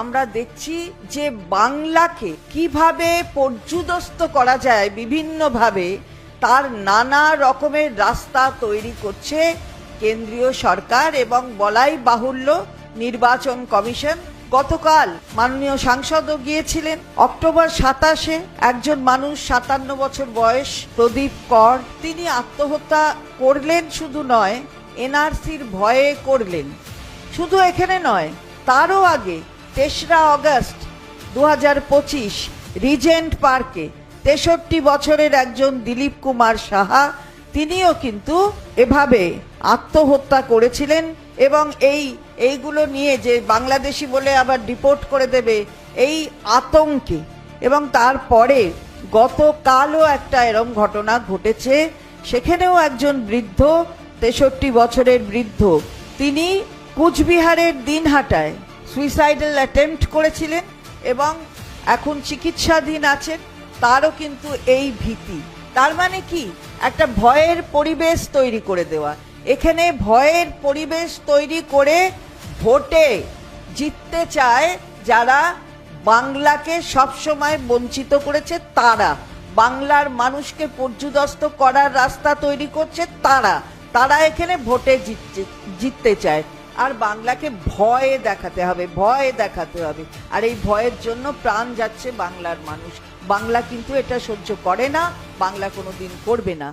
আমরা দেখছি যে বাংলাকে কীভাবে পর্যুদস্ত করা যায় বিভিন্নভাবে, তার নানা রকমের রাস্তা তৈরি করছে কেন্দ্রীয় সরকার এবং বলাই বাহুল্য নির্বাচন কমিশন। গতকাল মাননীয় সাংসদও গিয়েছিলেন। অক্টোবর সাতাশে একজন মানুষ, সাতান্ন বছর বয়স, প্রদীপ কর, তিনি আত্মহত্যা করলেন শুধু নয়, এনআরসির ভয়ে করলেন। শুধু এখানে নয়, তারও আগে তেসরা অগস্ট দু পঁচিশ রিজেন্ট পার্কে তেষট্টি বছরের একজন দিলীপ কুমার সাহা, তিনিও কিন্তু এভাবে আত্মহত্যা করেছিলেন এবং এই, এইগুলো নিয়ে যে বাংলাদেশি বলে আবার ডিপোর্ট করে দেবে, এই আতঙ্কে। এবং তারপরে গতকালও একটা এরম ঘটনা ঘটেছে, সেখানেও একজন বৃদ্ধ, তেষট্টি বছরের বৃদ্ধ, তিনি কুচবিহারের দিনহাটায় সুইসাইডাল অ্যাটেম্প্ট করেছিলেন এবং এখন চিকিৎসাধীন আছেন, তারও কিন্তু এই ভীতি। তার মানে কি? একটা ভয়ের পরিবেশ তৈরি করে দেওয়া। এখানে ভয়ের পরিবেশ তৈরি করে ভোটে জিততে চায় যারা বাংলাকে সবসময় বঞ্চিত করেছে, তারা। বাংলার মানুষকে পর্যুদস্ত করার রাস্তা তৈরি করছে, তারা। তারা এখানে ভোটে জিততে চায়। আর বাংলাকে ভয়ে দেখাতে হবে, ভয়ে দেখাতে হবে। আর এই ভয়ের জন্য প্রাণ যাচ্ছে বাংলার মানুষ। বাংলা কিন্তু এটা সহ্য করে না, বাংলা কোনো দিন করবে না।